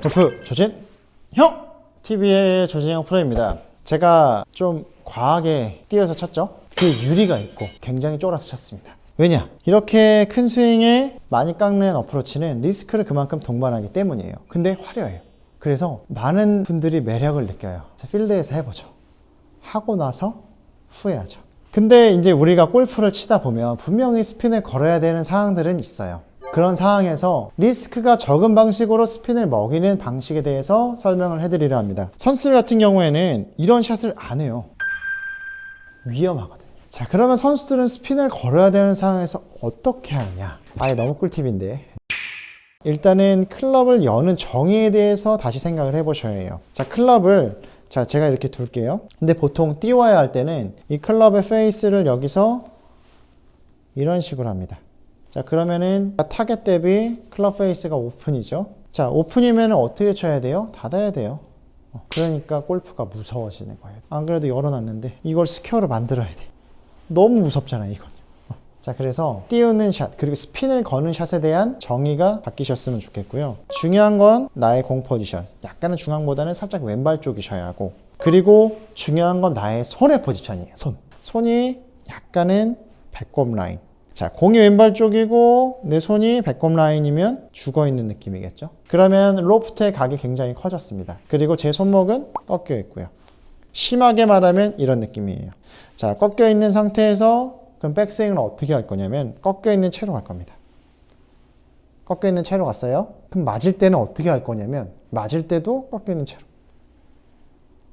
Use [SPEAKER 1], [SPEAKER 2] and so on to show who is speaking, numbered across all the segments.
[SPEAKER 1] 골프 조진 형 TV의 조진형 프로입니다. 제가 좀 과하게 뛰어서 쳤죠. 뒤에 유리가 있고 굉장히 쫄아서 쳤습니다. 왜냐? 이렇게 큰 스윙에 많이 깎는 어프로치는 리스크를 그만큼 동반하기 때문이에요. 근데 화려해요. 그래서 많은 분들이 매력을 느껴요. 필드에서 해보죠. 하고 나서 후회하죠. 근데 이제 우리가 골프를 치다 보면 분명히 스핀을 걸어야 되는 상황들은 있어요. 그런 상황에서 리스크가 적은 방식으로 스핀을 먹이는 방식에 대해서 설명을 해드리려 합니다. 선수들 같은 경우에는 이런 샷을 안 해요. 위험하거든요. 자, 그러면 선수들은 스핀을 걸어야 되는 상황에서 어떻게 하느냐? 아예 너무 꿀팁인데. 일단은 클럽을 여는 정의에 대해서 다시 생각을 해보셔야 해요. 자, 클럽을 자, 제가 이렇게 둘게요. 근데 보통 띄워야 할 때는 이 클럽의 페이스를 여기서 이런 식으로 합니다. 자, 그러면은 타겟 대비 클럽 페이스가 오픈이죠. 자, 오픈이면 어떻게 쳐야 돼요? 닫아야 돼요. 어, 그러니까 골프가 무서워지는 거예요. 안 그래도 열어놨는데 이걸 스퀘어로 만들어야 돼. 너무 무섭잖아요, 이건. 어, 자, 그래서 띄우는 샷, 그리고 스핀을 거는 샷에 대한 정의가 바뀌셨으면 좋겠고요. 중요한 건 나의 공 포지션. 약간은 중앙보다는 살짝 왼발 쪽이셔야 하고. 그리고 중요한 건 나의 손의 포지션이에요, 손. 손이 약간은 배꼽 라인. 자, 공이 왼발 쪽이고 내 손이 배꼽 라인이면 죽어 있는 느낌이겠죠? 그러면 로프트의 각이 굉장히 커졌습니다. 그리고 제 손목은 꺾여 있고요. 심하게 말하면 이런 느낌이에요. 자, 꺾여 있는 상태에서 그럼 백스윙을 어떻게 할 거냐면 꺾여 있는 채로 갈 겁니다. 꺾여 있는 채로 갔어요. 그럼 맞을 때는 어떻게 할 거냐면 맞을 때도 꺾여 있는 채로.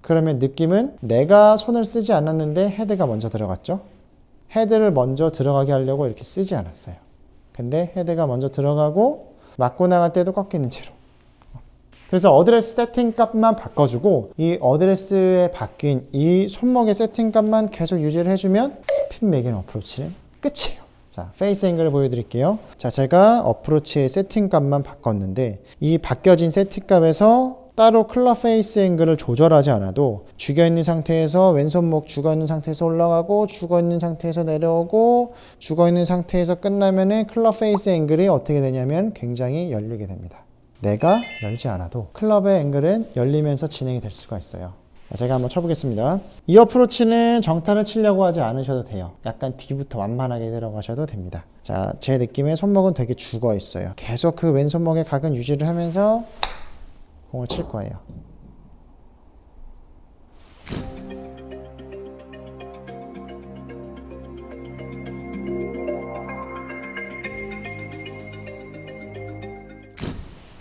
[SPEAKER 1] 그러면 느낌은 내가 손을 쓰지 않았는데 헤드가 먼저 들어갔죠. 헤드를 먼저 들어가게 하려고 이렇게 쓰지 않았어요. 근데 헤드가 먼저 들어가고 맞고 나갈 때도 꺾여 있는 채로. 그래서 어드레스 세팅 값만 바꿔주고 이 어드레스에 바뀐 이 손목의 세팅 값만 계속 유지를 해주면 스핀 매기는 어프로치는 끝이에요. 자, 페이스 앵글을 보여드릴게요. 자, 제가 어프로치의 세팅 값만 바꿨는데 이 바뀌어진 세팅 값에서 따로 클럽 페이스 앵글을 조절하지 않아도 죽여 있는 상태에서 왼손목 죽어 있는 상태에서 올라가고 죽어 있는 상태에서 내려오고 죽어 있는 상태에서 끝나면은 클럽 페이스 앵글이 어떻게 되냐면 굉장히 열리게 됩니다. 내가 열지 않아도 클럽의 앵글은 열리면서 진행이 될 수가 있어요. 자, 제가 한번 쳐보겠습니다. 이 어프로치는 정타를 치려고 하지 않으셔도 돼요. 약간 뒤부터 완만하게 들어가셔도 됩니다. 자, 제 느낌에 손목은 되게 죽어 있어요. 계속 그 왼손목의 각은 유지를 하면서 공을 칠 거예요.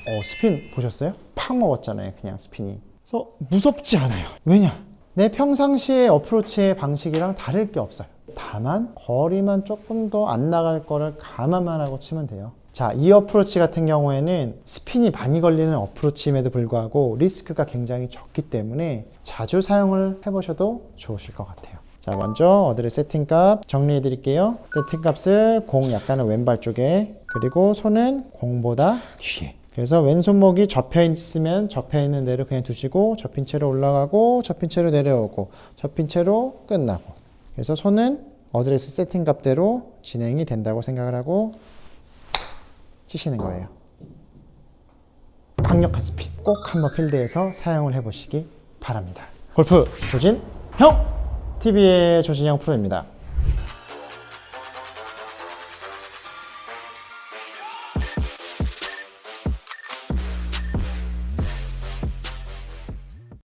[SPEAKER 1] 어, 스핀 보셨어요? 팍 먹었잖아요, 그냥 스핀이. 그래서 무섭지 않아요. 왜냐? 내 평상시의 어프로치의 방식이랑 다를 게 없어요. 다만 거리만 조금 더 안 나갈 거를 감안만 하고 치면 돼요. 자, 이 어프로치 같은 경우에는 스핀이 많이 걸리는 어프로치임에도 불구하고 리스크가 굉장히 적기 때문에 자주 사용을 해보셔도 좋으실 것 같아요. 자, 먼저 어드레 세팅값 정리해 드릴게요. 세팅값을 공 약간은 왼발 쪽에 그리고 손은 공보다 뒤에. 그래서 왼손목이 접혀 있으면 접혀 있는 대로 그냥 두시고 접힌 채로 올라가고 접힌 채로 내려오고 접힌 채로 끝나고. 그래서 손은 어드레스 세팅 값대로 진행이 된다고 생각을 하고 치시는 거예요. 강력한 스핀 꼭 한번 필드에서 사용을 해보시기 바랍니다. 골프 조진 형 TV의 조진형 프로입니다.